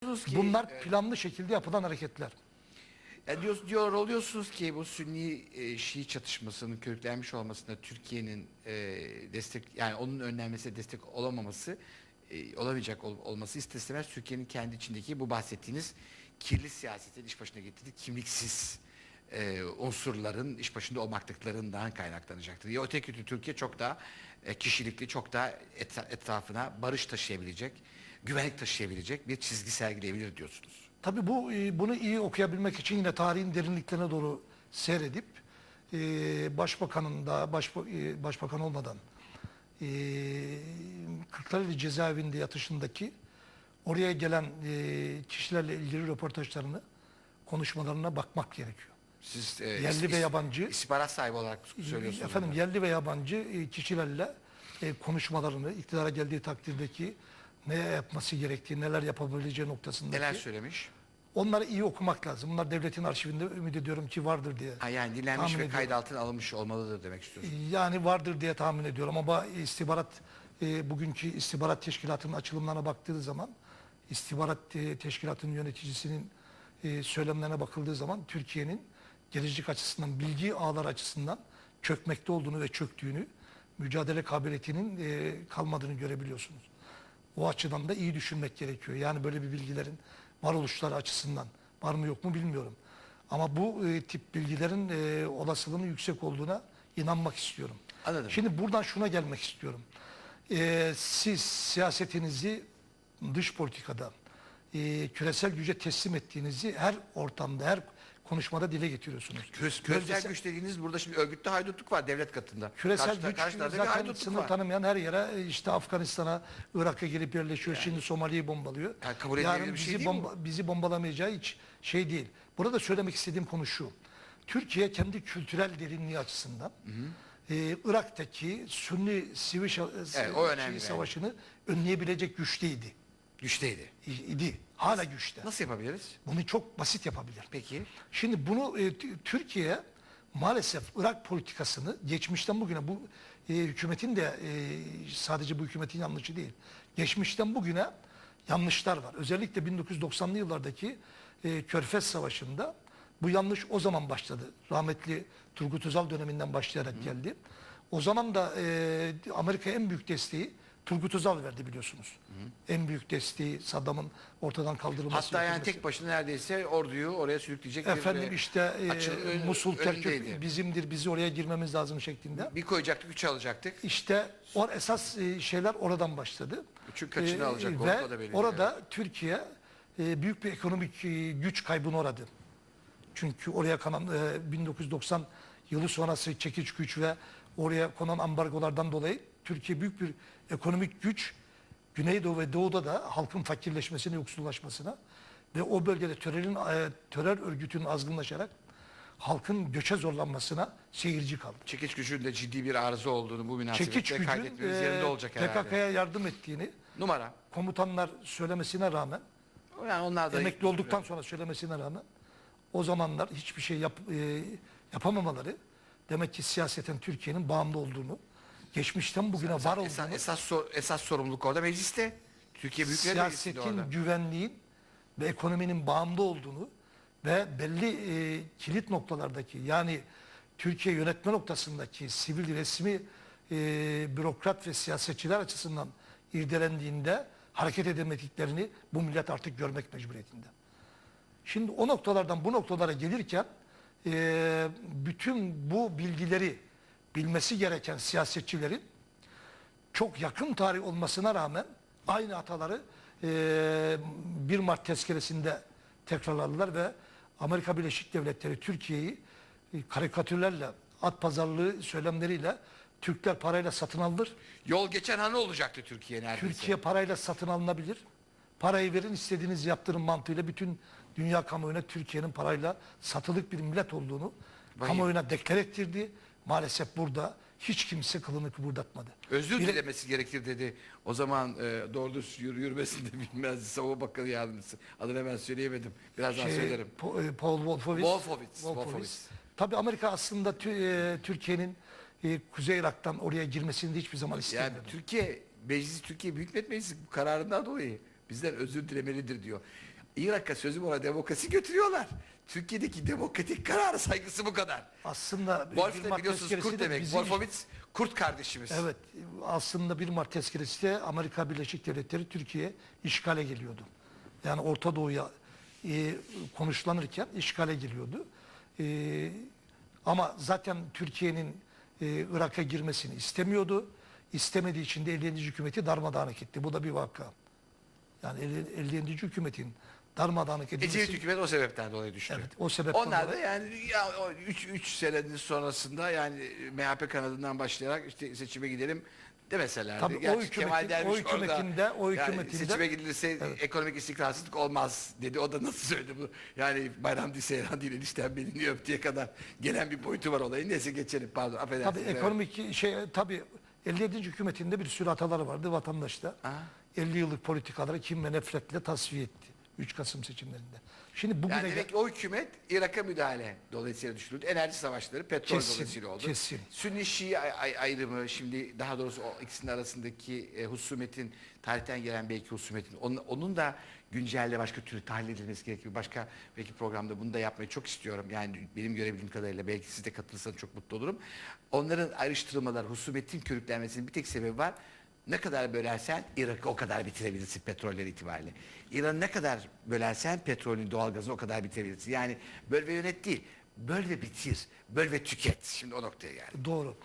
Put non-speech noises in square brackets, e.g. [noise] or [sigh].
ki Bunlar planlı şekilde yapılan hareketler. ya diyor, diyor oluyorsunuz ki bu Sünni e, Şii çatışmasının körüklenmiş olmasında Türkiye'nin e, destek yani onun önlenmesine destek olamaması e, olamayacak ol- olması istemez Türkiye'nin kendi içindeki bu bahsettiğiniz kirli siyasetin iş başına getirdiği kimliksiz e, unsurların iş başında olmaklıklarından kaynaklanacaktır. Ya öteki Türkiye çok daha e, kişilikli, çok daha eta- etrafına barış taşıyabilecek, güvenlik taşıyabilecek bir çizgi sergileyebilir diyorsunuz. Tabii bu e, bunu iyi okuyabilmek için yine tarihin derinliklerine doğru seyredip e, başbakanın da başba, e, başbakan olmadan e, Kırklareli cezaevinde yatışındaki oraya gelen e, kişilerle ilgili röportajlarını konuşmalarına bakmak gerekiyor. Siz e, Yerli is- ve yabancı- istihbarat sahibi olarak söylüyorsunuz. Efendim bunu. yerli ve yabancı e, kişilerle e, konuşmalarını iktidara geldiği takdirdeki ne yapması gerektiği, neler yapabileceği noktasındaki Neler söylemiş? Onları iyi okumak lazım. Bunlar devletin arşivinde ümit ediyorum ki vardır diye. Ha, yani dinlenmiş Tahmin ve ediyorum. kayıt altına alınmış olmalıdır demek istiyorsunuz. Yani vardır diye tahmin ediyorum ama istihbarat e, bugünkü istihbarat teşkilatının açılımlarına baktığı zaman istihbarat e, teşkilatının yöneticisinin e, söylemlerine bakıldığı zaman Türkiye'nin gelecek açısından bilgi ağları açısından çökmekte olduğunu ve çöktüğünü mücadele kabiliyetinin e, kalmadığını görebiliyorsunuz. O açıdan da iyi düşünmek gerekiyor. Yani böyle bir bilgilerin varoluşları açısından var mı yok mu bilmiyorum. Ama bu e, tip bilgilerin e, olasılığının yüksek olduğuna inanmak istiyorum. Anladım. Şimdi buradan şuna gelmek istiyorum. E, siz siyasetinizi dış politikada e, küresel güce teslim ettiğinizi her ortamda, her konuşmada dile getiriyorsunuz. Küresel Bölgesel- güç dediğiniz burada şimdi örgütte haydutluk var devlet katında. Küresel Karşıda- güç zaten sınır var. tanımayan her yere e, işte Afganistan'a, Irak'a gelip yerleşiyor. Şimdi Somali'yi bombalıyor. Yani kabul Yarın bir şey bizi, mi bomba, bizi bombalamayacağı hiç şey değil. Burada söylemek istediğim konu şu. Türkiye kendi kültürel derinliği açısından e, Irak'taki Sünni sivil Evet, şey yani. savaşını önleyebilecek güçteydi. Güçteydi. İdi. Hala güçte. Nasıl yapabiliriz? Bunu çok basit yapabilir. Peki. Şimdi bunu e, Türkiye maalesef Irak politikasını geçmişten bugüne bu e, hükümetin de e, sadece bu hükümetin yanlışı değil. Geçmişten bugüne yanlışlar var. Özellikle 1990'lı yıllardaki e, Körfez Savaşı'nda bu yanlış o zaman başladı. Rahmetli Turgut Özal döneminden başlayarak geldi. O zaman da e, Amerika en büyük desteği Turgut Özal verdi biliyorsunuz. En büyük desteği Saddam'ın ortadan kaldırılması. Hatta yani tek başına neredeyse orduyu oraya sürükleyecek Efendim bir, işte e, açıl- ön- Musul Kerkük bizimdir, bizi oraya girmemiz lazım şeklinde. bir koyacaktık, üç alacaktık. İşte o esas e, şeyler oradan başladı. Üçün kaçını alacak, Ve orada da belli orada Türkiye e, büyük bir ekonomik e, güç kaybına uğradı. Çünkü oraya kalan e, 1990 yılı sonrası çekiç güç ve oraya konan ambargolardan dolayı Türkiye büyük bir ekonomik güç Güneydoğu ve Doğu'da da halkın fakirleşmesine, yoksullaşmasına ve o bölgede terörün, e, terör örgütünün azgınlaşarak halkın göçe zorlanmasına seyirci kaldı. Çekiç gücünün de ciddi bir arıza olduğunu bu Çekiç münasebetle kaydetmemiz e, yerinde olacak herhalde. PKK'ya yardım ettiğini Numara. komutanlar söylemesine rağmen Yani onlar da emekli olduktan sonra söylemesine rağmen o zamanlar hiçbir şey yap, e, yapamamaları demek ki siyaseten Türkiye'nin bağımlı olduğunu, geçmişten bugüne var olduğunu, esas, esas, sor- esas sorumluluk orada mecliste. Türkiye Büyük Millet Meclisi'nde orada. siyasetin, güvenliğin ve ekonominin bağımlı olduğunu ve belli e, kilit noktalardaki yani Türkiye yönetme noktasındaki sivil resmi e, bürokrat ve siyasetçiler açısından irdelendiğinde hareket edemediklerini bu millet artık görmek mecburiyetinde. Şimdi o noktalardan bu noktalara gelirken e, bütün bu bilgileri bilmesi gereken siyasetçilerin çok yakın tarih olmasına rağmen aynı hataları e, 1 Mart tezkeresinde tekrarladılar ve Amerika Birleşik Devletleri Türkiye'yi e, karikatürlerle, at pazarlığı söylemleriyle Türkler parayla satın alır. Yol geçen hanı olacaktı Türkiye neredeyse. Türkiye parayla satın alınabilir. Parayı verin istediğiniz yaptırım mantığıyla bütün dünya kamuoyuna Türkiye'nin parayla satılık bir millet olduğunu Vay. kamuoyuna deklar ettirdi. Maalesef burada hiç kimse kılını kıpırdatmadı. Özür Bir- dilemesi gerekir dedi. O zaman e, doğru düz yürü, yürümesini [laughs] de bilmezdi. Savunma Bakanı Yardımcısı. Adını hemen söyleyemedim. Birazdan şey, söylerim. Po- e, Paul Wolfowitz. Wolfowitz, Wolfowitz. Tabii Amerika aslında tü- e, Türkiye'nin e, Kuzey Irak'tan oraya girmesini de hiçbir zaman Yani istemedi. Türkiye Meclisi Türkiye Büyük Millet Meclisi bu kararından dolayı bizden özür dilemelidir diyor. Irak'a sözüm ona demokrasi götürüyorlar. Türkiye'deki demokratik kararı saygısı bu kadar. Aslında Wolf de biliyorsunuz Kurt de demek. Wolfowitz Kurt kardeşimiz. Evet aslında 1 Mart tezkeresi de Amerika Birleşik Devletleri Türkiye işgale geliyordu. Yani Orta Doğu'ya e, konuşlanırken işgale geliyordu. E, ama zaten Türkiye'nin e, Irak'a girmesini istemiyordu. İstemediği için de 50. hükümeti darmadağınık etti. Bu da bir vaka. Yani 50. 50. hükümetin darmadağınık edilmesi. Ecevit hükümet o sebepten dolayı düştü. Evet, o sebepten Onlar da yani ya 3 3 senenin sonrasında yani MHP kanadından başlayarak işte seçime gidelim demeselerdi. Tabii o Gerçi hükümetin- Kemal o hükümetinde- o yani hükümetinde- seçime gidilirse ekonomik istikrarsızlık olmaz dedi. O da nasıl söyledi bu? Yani bayram seyran değil enişten belini öptüğe kadar gelen bir boyutu var olayın. Neyse geçelim pardon affedersiniz. Tabii Evet. ekonomik şey tabii 57. hükümetinde bir sürü hataları vardı vatandaşta. Aha. 50 yıllık politikaları kim ve nefretle tasfiye etti 3 Kasım seçimlerinde. Şimdi bugüne Yani demek ki o hükümet Irak'a müdahale dolayısıyla düşürüldü. Enerji savaşları petrol Kesin, dolayısıyla oldu. kesin. Sünni Şii ay- ay- ayrımı şimdi daha doğrusu o ikisinin arasındaki e, husumetin tarihten gelen belki husumetin onun, onun da güncelle başka türlü tahlil edilmesi gerekiyor. Başka belki programda bunu da yapmayı çok istiyorum. Yani benim görebildiğim kadarıyla belki siz de katılırsanız çok mutlu olurum. Onların ayrıştırmalar, husumetin körüklenmesinin bir tek sebebi var. Ne kadar bölersen Irak'ı o kadar bitirebilirsin petroller itibariyle. İran'ı ne kadar bölersen petrolün doğalgazını o kadar bitirebilirsin. Yani böl ve yönet değil. Böl ve bitir. Böl ve tüket. Şimdi o noktaya geldi. doğru.